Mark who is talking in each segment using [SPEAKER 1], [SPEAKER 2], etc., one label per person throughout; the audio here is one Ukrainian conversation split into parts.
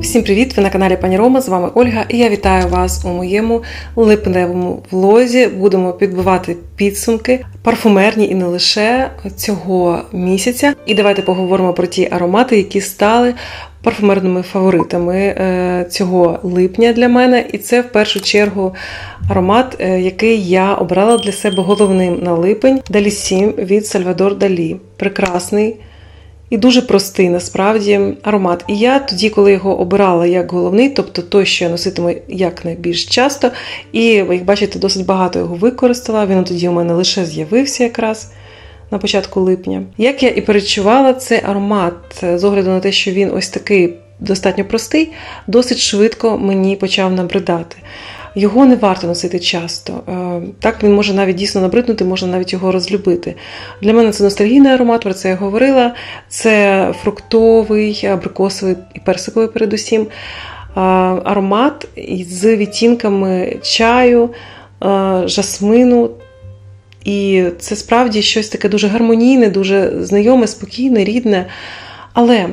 [SPEAKER 1] Усім привіт! Ви на каналі Пані Рома. З вами Ольга, і я вітаю вас у моєму липневому влозі. Будемо підбивати підсумки парфумерні і не лише цього місяця. І давайте поговоримо про ті аромати, які стали парфумерними фаворитами е, цього липня для мене. І це в першу чергу аромат, е, який я обрала для себе головним на липень Далі 7 від Сальвадор Далі. Прекрасний. І дуже простий насправді аромат. І я тоді, коли його обирала як головний, тобто той, що я носитиму як найбільш часто, і як бачите, досить багато його використала. Він тоді у мене лише з'явився якраз на початку липня. Як я і перечувала, цей аромат, з огляду на те, що він ось такий достатньо простий, досить швидко мені почав набридати. Його не варто носити часто. Е, Так він може навіть дійсно набриднути, можна навіть його розлюбити. Для мене це ностальгійний аромат, про це я говорила. Це фруктовий, абрикосовий і персиковий передусім. Е, Аромат з відтінками чаю, е, жасмину. І це справді щось таке дуже гармонійне, дуже знайоме, спокійне, рідне. Але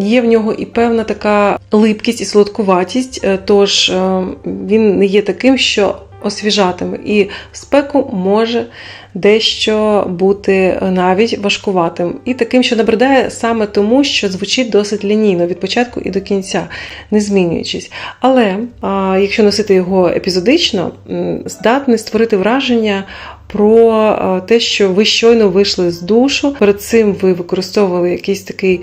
[SPEAKER 1] Є в нього і певна така липкість і солодкуватість, е, тож е, він не є таким, що освіжатиме. І в спеку може дещо бути навіть важкуватим. І таким, що набридає саме тому, що звучить досить лінійно від початку і до кінця, не змінюючись. Але якщо носити його епізодично, здатний створити враження. Про те, що ви щойно вийшли з душу. Перед цим ви використовували якийсь такий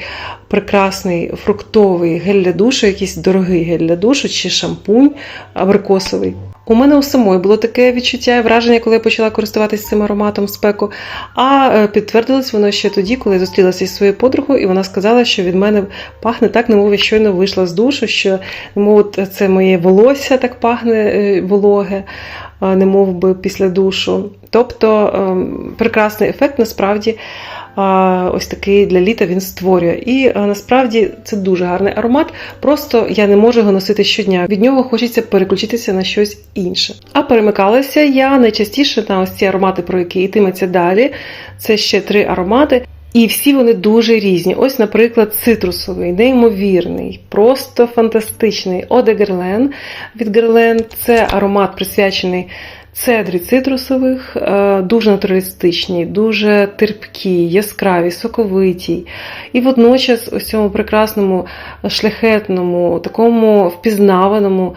[SPEAKER 1] прекрасний фруктовий гель для душу, якийсь дорогий гель для душу чи шампунь абрикосовий. У мене у самої було таке відчуття і враження, коли я почала користуватися цим ароматом спеку. А е, підтвердилось воно ще тоді, коли я зустрілася із своєю подругою, і вона сказала, що від мене пахне так, немов я щойно вийшла з душу, що немов це моє волосся так пахне е, вологе, немов би після душу. Тобто ем, прекрасний ефект насправді ось такий для літа він створює. І насправді це дуже гарний аромат. Просто я не можу його носити щодня. Від нього хочеться переключитися на щось інше. А перемикалася я найчастіше на ось ці аромати, про які йтиметься далі. Це ще три аромати. І всі вони дуже різні. Ось, наприклад, цитрусовий, неймовірний, просто фантастичний. Оде Герлен від Герлен це аромат присвячений Цедрі цитрусових, е, дуже натуралістичні, дуже терпкі, яскраві, соковиті. І водночас ось цьому прекрасному, шляхетному, такому впізнаваному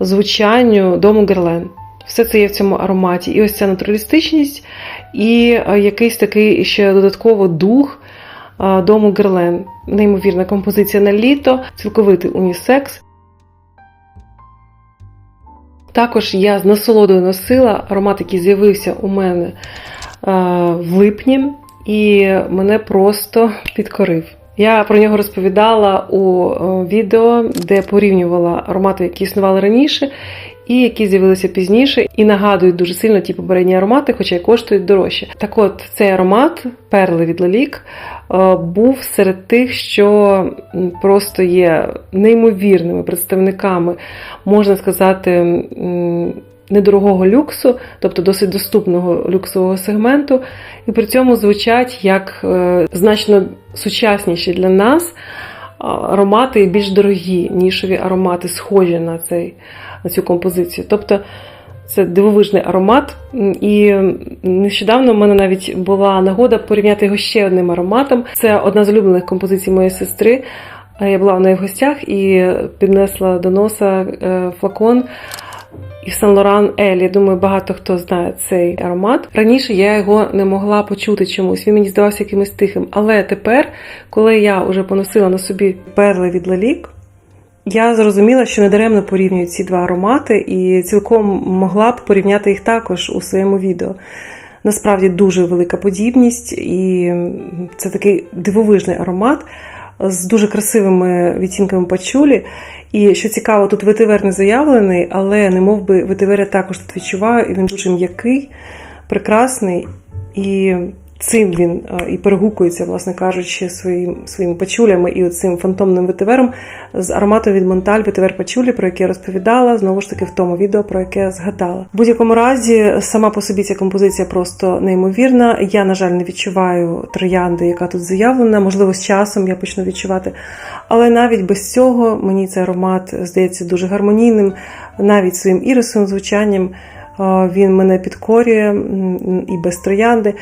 [SPEAKER 1] звучанню дому Герлен. Все це є в цьому ароматі. І ось ця натуралістичність, і е, якийсь такий ще додатково дух е, дому Герлен. Неймовірна композиція на літо, цілковитий унісекс. Також я з насолодою носила аромат, який з'явився у мене е, в липні, і мене просто підкорив. Я про нього розповідала у відео, де порівнювала аромати, які існували раніше, і які з'явилися пізніше, і нагадують дуже сильно ті попередні аромати, хоча й коштують дорожче. Так от, цей аромат, перли від Лалік, е, був серед тих, що просто є неймовірними представниками, можна сказати, недорогого люксу, тобто досить доступного люксового сегменту, і при цьому звучать як е, значно сучасніші для нас аромати більш дорогі нішові аромати, схожі на цей, на цю композицію. Тобто це дивовижний аромат. І нещодавно в мене навіть була нагода порівняти його ще одним ароматом. Це одна з улюблених композицій моєї сестри. Я була в неї в гостях і піднесла до носа е, флакон і Сан Лоран Елі. Думаю, багато хто знає цей аромат. Раніше я його не могла почути чомусь. Він мені здавався якимось тихим. Але тепер, коли я вже поносила на собі перли від Лалік, я зрозуміла, що недаремно порівнюю ці два аромати, і цілком могла б порівняти їх також у своєму відео. Насправді дуже велика подібність, і це такий дивовижний аромат з дуже красивими відтінками пачулі. І що цікаво, тут ветивер не заявлений, але не мов би ветивер я також тут відчуваю, і він дуже м'який, прекрасний. І цим він е, і перегукується, власне кажучи, своїм, своїми пачулями і цим фантомним ветивером з ароматом від Монталь ветивер пачулі, про який я розповідала, знову ж таки в тому відео, про яке я згадала. В будь-якому разі, сама по собі ця композиція просто неймовірна. Я, на жаль, не відчуваю троянди, яка тут заявлена. Можливо, з часом я почну відчувати. Але навіть без цього мені цей аромат здається дуже гармонійним, навіть своїм ірисовим звучанням. Він мене підкорює і без троянди,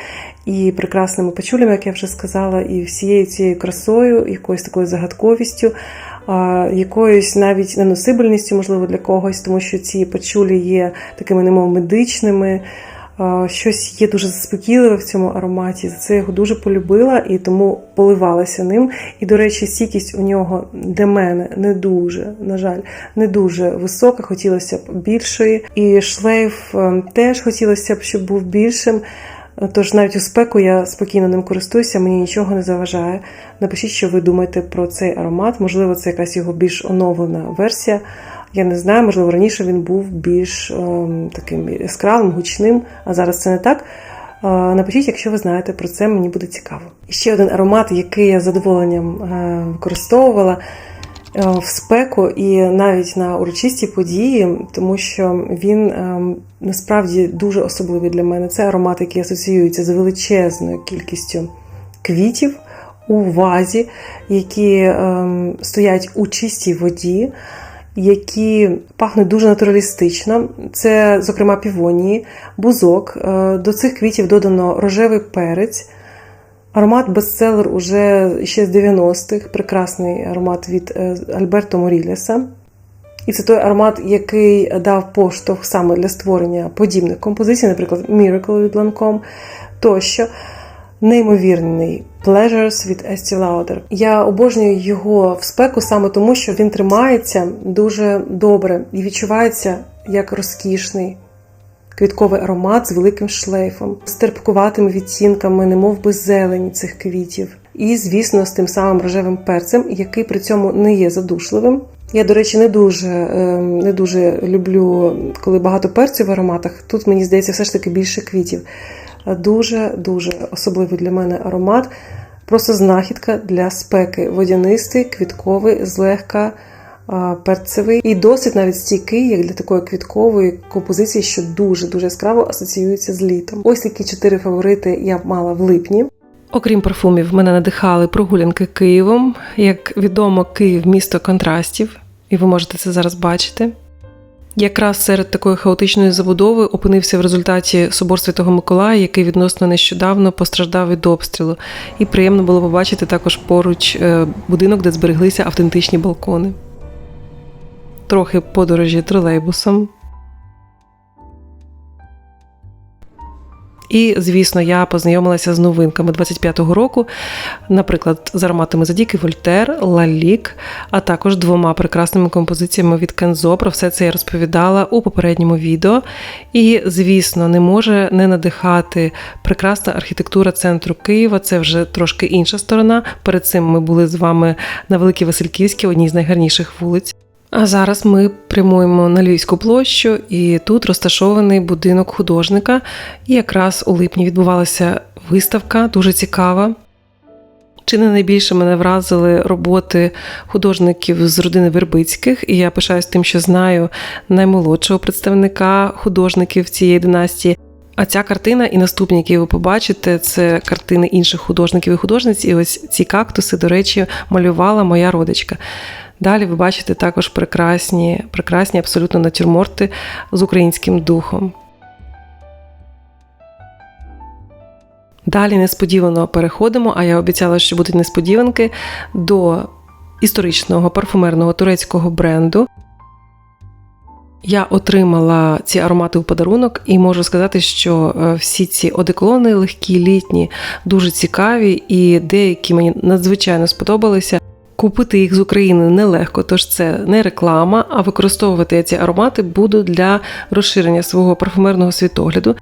[SPEAKER 1] і прекрасними пачулями, як я вже сказала, і всією цією красою, якоюсь такою загадковістю, якоюсь навіть неносибельністю, можливо, для когось, тому що ці пачулі є такими, немов медичними. А, Щось є дуже заспокійливе в цьому ароматі. За це я його дуже полюбила і тому поливалася ним. І, до речі, стійкість у нього для мене не дуже, на жаль, не дуже висока. Хотілося б більшої. І шлейф е, теж хотілося б, щоб був більшим. Тож навіть у спеку я спокійно ним користуюся, мені нічого не заважає. Напишіть, що ви думаєте про цей аромат. Можливо, це якась його більш оновлена версія. Я не знаю, можливо, раніше він був більш ем, таким яскравим, гучним, а зараз це не так. Е, Напишіть, якщо ви знаєте про це, мені буде цікаво. І ще один аромат, який я з задоволенням е, використовувала е, в спеку і навіть на урочисті події, тому що він насправді дуже особливий для мене. Це аромат, який асоціюється з величезною кількістю квітів у вазі, які ем, стоять у чистій воді. Які пахнуть дуже натуралістично, це, зокрема, півонії, бузок. Е, До цих квітів додано рожевий перець, Аромат бестселер уже ще з 90-х, прекрасний аромат від е, Альберто Морілеса. І це той аромат, який дав поштовх саме для створення подібних композицій, наприклад, Miracle від Lancome тощо. Неймовірний Pleasures від Estee Lauder. Я обожнюю його в спеку саме тому, що він тримається дуже добре і відчувається як розкішний квітковий аромат з великим шлейфом, з терпкуватими відтінками, немов би зелені цих квітів. І, звісно, з тим самим рожевим перцем, який при цьому не є задушливим. Я, до речі, не дуже ем, не дуже люблю, коли багато перцю в ароматах. Тут мені здається, все ж таки більше квітів. Дуже дуже особливий для мене аромат. Просто знахідка для спеки. Водянистий, квітковий, злегка перцевий і досить навіть стійкий, як для такої квіткової композиції, що дуже дуже яскраво асоціюється з літом. Ось такі чотири фаворити я мала в липні. Окрім парфумів, мене надихали прогулянки Києвом. Як відомо, Київ місто контрастів, і ви можете це зараз бачити. Якраз серед такої хаотичної забудови опинився в результаті собор Святого Миколая, який відносно нещодавно постраждав від обстрілу. І приємно було побачити також поруч е, будинок, де збереглися автентичні балкони. Трохи подорожі тролейбусом. І, звісно, я познайомилася з новинками 25-го року, наприклад, з ароматами Задіки Вольтер, Лалік, а також двома прекрасними композиціями від Кензо. Про все це я розповідала у попередньому відео. І, звісно, не може не надихати прекрасна архітектура центру Києва. Це вже трошки інша сторона. Перед цим ми були з вами на Великій Васильківській, одній з найгарніших вулиць. А зараз ми прямуємо на Львівську площу, і тут розташований будинок художника. І якраз у липні відбувалася виставка, дуже цікава. Чи не найбільше мене вразили роботи художників з родини Вербицьких, і я пишаюсь тим, що знаю наймолодшого представника художників цієї династії. А ця картина і наступні, які ви побачите, це картини інших художників і художниць. І ось ці кактуси, до речі, малювала моя родичка. Далі ви бачите також прекрасні, прекрасні абсолютно натюрморти з українським духом. Далі несподівано переходимо, а я обіцяла, що будуть несподіванки до історичного парфумерного турецького бренду. Я отримала ці аромати у подарунок і можу сказати, що е, всі ці одеколони легкі, літні, дуже цікаві, і деякі мені надзвичайно сподобалися. Купити їх з України нелегко, тож це не реклама, а використовувати я ці аромати буду для розширення свого парфумерного світогляду.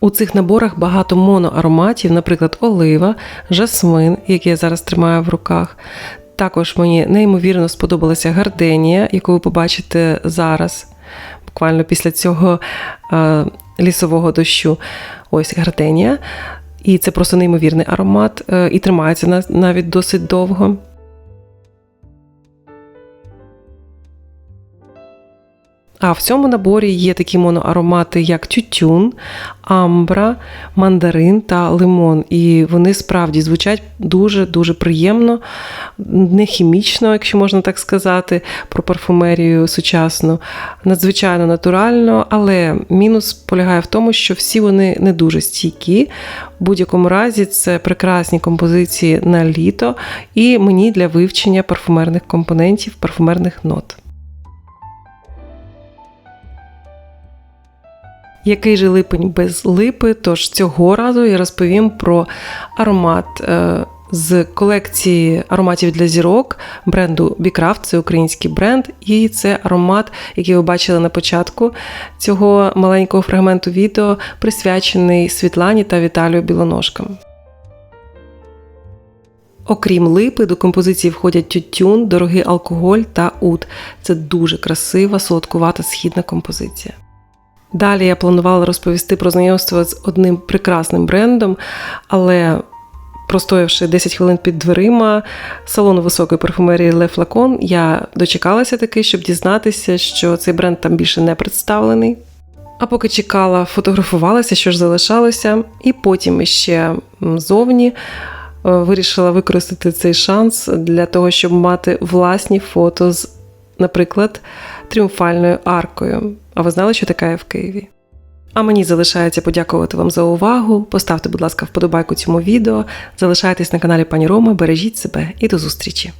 [SPEAKER 1] У цих наборах багато моноароматів, наприклад, олива, жасмин, який я зараз тримаю в руках. Також мені неймовірно сподобалася гарденія, яку ви побачите зараз. буквально після цього е, лісового дощу. Ось гартенія. І це просто неймовірний аромат, е, і тримається на- навіть досить довго. А в цьому наборі є такі моноаромати, як тютюн, амбра, мандарин та лимон. І вони справді звучать дуже-дуже приємно, не хімічно, якщо можна так сказати, про парфумерію сучасну, надзвичайно натурально, але мінус полягає в тому, що всі вони не дуже стійкі. В будь-якому разі це прекрасні композиції на літо і мені для вивчення парфумерних компонентів, парфумерних нот. Який же липень без липи? Тож цього разу я розповім про аромат е, з колекції ароматів для зірок бренду Bicraft, це український бренд, і це аромат, який ви бачили на початку цього маленького фрагменту відео, присвячений Світлані та Віталію Білоножкам. Окрім липи, до композиції входять тютюн, дорогий алкоголь та ут. Це дуже красива, солодкувата східна композиція. Далі я планувала розповісти про знайомство з одним прекрасним брендом, але простоявши 10 хвилин під дверима салону високої парфумерії Le Flacon, я дочекалася таки, щоб дізнатися, що цей бренд там більше не представлений. А поки чекала, фотографувалася, що ж залишалося, і потім ще зовні е, вирішила використати цей шанс для того, щоб мати власні фото з, наприклад, тріумфальною аркою. А ви знали, що така є в Києві? А мені залишається подякувати вам за увагу. Поставте, будь ласка, вподобайку цьому відео. Залишайтесь на каналі Пані Рома, бережіть себе і до зустрічі!